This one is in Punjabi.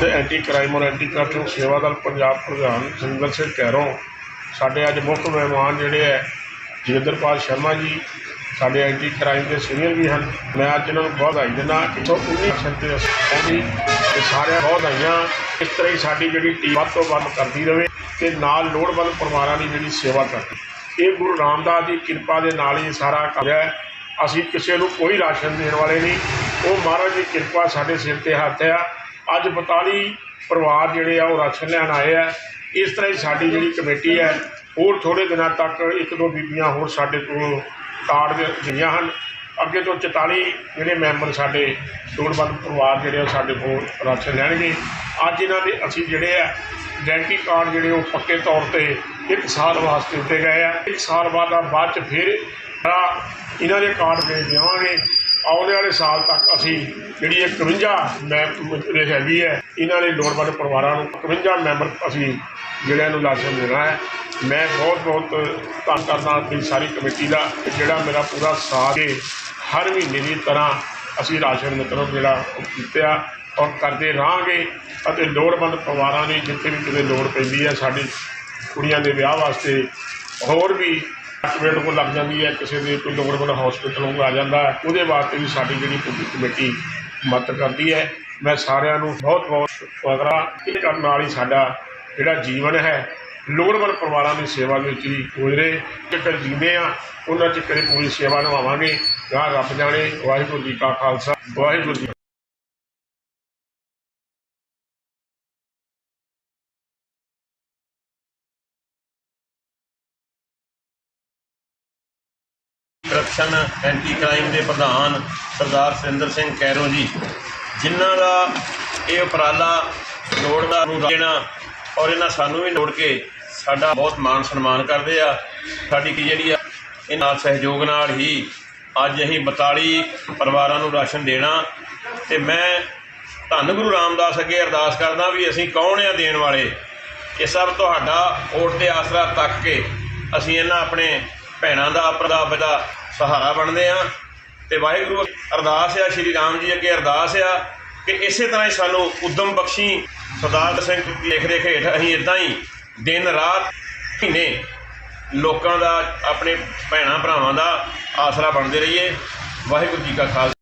ਦੇ ਐਂਟੀ ਕ੍ਰਾਈਮ ਔਰ ਐਂਟੀ ਕਰਪਸ਼ਨ ਸੇਵਾ ਦਲ ਪੰਜਾਬ ਪ੍ਰਧਾਨ ਸਿੰਦਰ ਸਿੰਘ ਕੈਰੋਂ, ਸਾਡੇ ਅੱਜ ਮੁੱਖ ਮਹਿਮਾਨ ਜਿਹੜੇ ਹੈ, ਜਗਿੰਦਰਪਾਲ ਸ਼ਰਮਾ ਜੀ, ਸਾਡੇ ਐਂਟੀ ਕ੍ਰਾਈਮ ਦੇ ਸੀਨੀਅਰ ਵੀ ਹਨ। ਮੈਂ ਅੱਜ ਇਹਨਾਂ ਨੂੰ ਬਹੁਤ ਵਧਾਈ ਦਿੰਦਾ ਕਿ 119 ਸੰਤੇ ਅਸੀਂ ਤੇ ਸਾਰਿਆਂ ਬਹੁਤ ਆਈਆਂ ਇਸ ਤਰ੍ਹਾਂ ਹੀ ਸਾਡੀ ਜਿਹੜੀ ਟੀਮ ਵੱਧ ਤੋਂ ਵੱਧ ਕਰਦੀ ਰਹੇ ਤੇ ਨਾਲ ਲੋੜਵੰਦ ਪਰਿਵਾਰਾਂ ਦੀ ਜਿਹੜੀ ਸੇਵਾ ਕਰਦੀ। ਇਹ ਗੁਰੂ ਰਾਮਦਾਸ ਦੀ ਕਿਰਪਾ ਦੇ ਨਾਲ ਹੀ ਸਾਰਾ ਕੰਮ ਹੈ। ਅਸੀਂ ਕਿਸੇ ਨੂੰ ਕੋਈ ਰਾਸ਼ਨ ਦੇਣ ਵਾਲੇ ਨਹੀਂ। ਉਹ ਮਹਾਰਾਜ ਦੀ ਕਿਰਪਾ ਸਾਡੇ ਸਿਰ ਤੇ ਹੱਥ ਆ ਅੱਜ 42 ਪਰਿਵਾਰ ਜਿਹੜੇ ਆ ਉਹ ਰਾਸ਼ਨ ਲੈਣ ਆਏ ਆ। ਇਸ ਤਰ੍ਹਾਂ ਹੀ ਸਾਡੀ ਜਿਹੜੀ ਕਮੇਟੀ ਹੈ, ਹੋਰ ਥੋੜੇ ਦਿਨਾਂ ਤੱਕ ਇੱਕ ਦੋ ਬੀਬੀਆਂ ਹੋਰ ਸਾਡੇ ਕੋਲ ਕਾਰਡ ਗਈਆਂ ਹਨ। ਅੱਗੇ ਤੋਂ 44 ਜਿਹੜੇ ਮੈਂਬਰ ਸਾਡੇ ਲੋੜਵੰਦ ਪਰਿਵਾਰ ਜਿਹੜੇ ਆ ਸਾਡੇ ਕੋਲ ਰਾਸ਼ਨ ਲੈਣਗੇ। ਅੱਜ ਇਹਨਾਂ ਦੇ ਅਸੀਂ ਜਿਹੜੇ ਆ ਆਇਡੈਂਟੀ ਕਾਰਡ ਜਿਹੜੇ ਉਹ ਪੱਕੇ ਤੌਰ ਤੇ ਇੱਕ ਸਾਲ ਵਾਸਤੇ ਦਿੱਤੇ ਗਏ ਆ। ਇੱਕ ਸਾਲ ਬਾਅਦ ਆ ਬਾਅਦ ਚ ਫਿਰ ਇਹਨਾਂ ਦੇ ਕਾਰਡ ਦੇ ਦੇਵਾਂਗੇ। ਆਉਣ ਵਾਲੇ ਸਾਲ ਤੱਕ ਅਸੀਂ ਜਿਹੜੀ ਇਹ 51 ਮੈਂ ਜਿਹੜੇ ਹੈਗੀ ਹੈ ਇਹਨਾਂ ਨੇ ਲੋੜਵੰਦ ਪਰਿਵਾਰਾਂ ਨੂੰ 51 ਮੈਂਬਰ ਅਸੀਂ ਜਿਹੜਿਆਂ ਨੂੰ ਲਾਜ਼ਮ ਦੇਣਾ ਹੈ। ਮੈਂ ਬਹੁਤ ਬਹੁਤ ਧੰਨ ਕਰਦਾ ਆਪਣੀ ਸਾਰੀ ਕਮੇਟੀ ਦਾ ਕਿ ਜਿਹੜਾ ਮੇਰਾ ਪੂਰਾ ਸਾਥ ਹੈ ਹਰ ਮਹੀਨੇ ਦੀ ਤਰ੍ਹਾਂ ਅਸੀਂ ਰਾਸ਼ਨ ਮਤਲਬ ਜਿਹੜਾ ਉਹ ਕੀਤਾ ਔਰ ਕਰਦੇ ਰਹਾਂਗੇ ਅਤੇ ਲੋੜਵੰਦ ਪਰਿਵਾਰਾਂ ਦੀ ਜਿੱਥੇ ਵੀ ਕਿਤੇ ਲੋੜ ਪੈਂਦੀ ਹੈ, ਸਾਡੀ ਕੁੜੀਆਂ ਦੇ ਵਿਆਹ ਵਾਸਤੇ ਹੋਰ ਵੀ ਡਾਕੂਮੈਂਟ ਕੋ ਲੱਗ ਜਾਂਦੀ ਹੈ, ਕਿਸੇ ਦੇ ਕੋਈ ਲੋੜਵੰਦ ਹਸਪੀਟਲ ਨੂੰ ਆ ਜਾਂਦਾ ਉਹਦੇ ਵਾਸਤੇ ਵੀ ਸਾਡੀ ਜਿਹੜੀ ਪੂਰੀ ਕਮੇਟੀ ਮਦਦ ਕਰਦੀ ਹੈ। ਮੈਂ ਸਾਰਿਆਂ ਨੂੰ ਬਹੁਤ ਬਹੁਤ ਸ਼ੁਕਰਾ ਇਹ ਕਰਨ ਨਾਲ ਹੀ ਸਾਡਾ ਜਿਹੜਾ ਜੀਵਨ ਹੈ, ਲੋੜਵੰਦ ਪਰਿਵਾਰਾਂ ਦੀ ਸੇਵਾ ਦੇ ਵਿੱਚ ਹੀ ਗੁਜ਼ਰੇ। ਜੇਕਰ ਜੀਂਦੇ ਆ ਉਹਨਾਂ ਚ ਕਦੇ ਪੂਰੀ ਸੇਵਾ ਨਿਭਾਵਾਂਗੇ। ਗਾਂ ਰੱਬ ਜਾਣੇ। ਵਾਹਿਗੁਰੂ ਜੀ ਕਾ Khalsa. Waheguru ji corruption anti crime ਦੇ ਪ੍ਰਧਾਨ ਸਰਦਾਰ ਸੁਰਿੰਦਰ ਸਿੰਘ ਕੈਰੋ ਜੀ, ਜਿਨ੍ਹਾਂ ਦਾ ਇਹ ਉਪਰਾਲਾ ਲੋੜ ਦਾ ਨੂੰ ਦੇਣਾ ਔਰ ਇਹਨਾਂ ਸਾਨੂੰ ਵੀ ਲੋੜ ਕੇ ਸਾਡਾ ਬਹੁਤ ਮਾਣ ਸਨਮਾਨ ਕਰਦੇ ਆ। ਸਾਡੀ ਕੀ ਜਿਹੜੀ ਆ, ਇਹਨਾਂ ਸਹਿਯੋਗ ਨਾਲ ਹੀ ਅੱਜ ਅਸੀਂ 42 ਪਰਿਵਾਰਾਂ ਨੂੰ ਰਾਸ਼ਨ ਦੇਣਾ ਤੇ ਮੈਂ ਧੰਨ ਗੁਰੂ ਰਾਮਦਾਸ ਅੱਗੇ ਅਰਦਾਸ ਕਰਦਾ ਵੀ ਅਸੀਂ ਕੌਣ ਆ ਦੇਣ ਵਾਲੇ? ਇਹ ਸਭ ਤੁਹਾਡਾ ਓਟ ਤੇ ਆਸਰਾ ਤੱਕ ਕੇ ਅਸੀਂ ਇਹਨਾਂ ਆਪਣੇ ਭੈਣਾਂ ਦਾ ਪ੍ਰਦਾਪ ਦਾ ਸਹਾਰਾ ਬਣਦੇ ਆ ਤੇ ਵਾਹਿਗੁਰੂ ਅਰਦਾਸ ਆ, ਸ਼੍ਰੀ ਰਾਮ ਜੀ ਅੱਗੇ ਅਰਦਾਸ ਆ ਕਿ ਇਸੇ ਤਰ੍ਹਾਂ ਹੀ ਸਾਨੂੰ ਉਦਮ ਬਖਸ਼ੀ ਸਰਦਾਰ ਸਿੰਘ ਦੀ ਰੇਖ ਹੇਠ ਅਸੀਂ ਇਦਾਂ ਹੀ ਦਿਨ ਰਾਤ ਮਹੀਨੇ ਲੋਕਾਂ ਦਾ, ਆਪਣੇ ਭੈਣਾਂ ਭਰਾਵਾਂ ਦਾ ਆਸਰਾ ਬਣਦੇ ਰਹੀਏ। ਵਾਹਿਗੁਰੂ ਜੀ ਕਾ ਖਾਲਸਾ।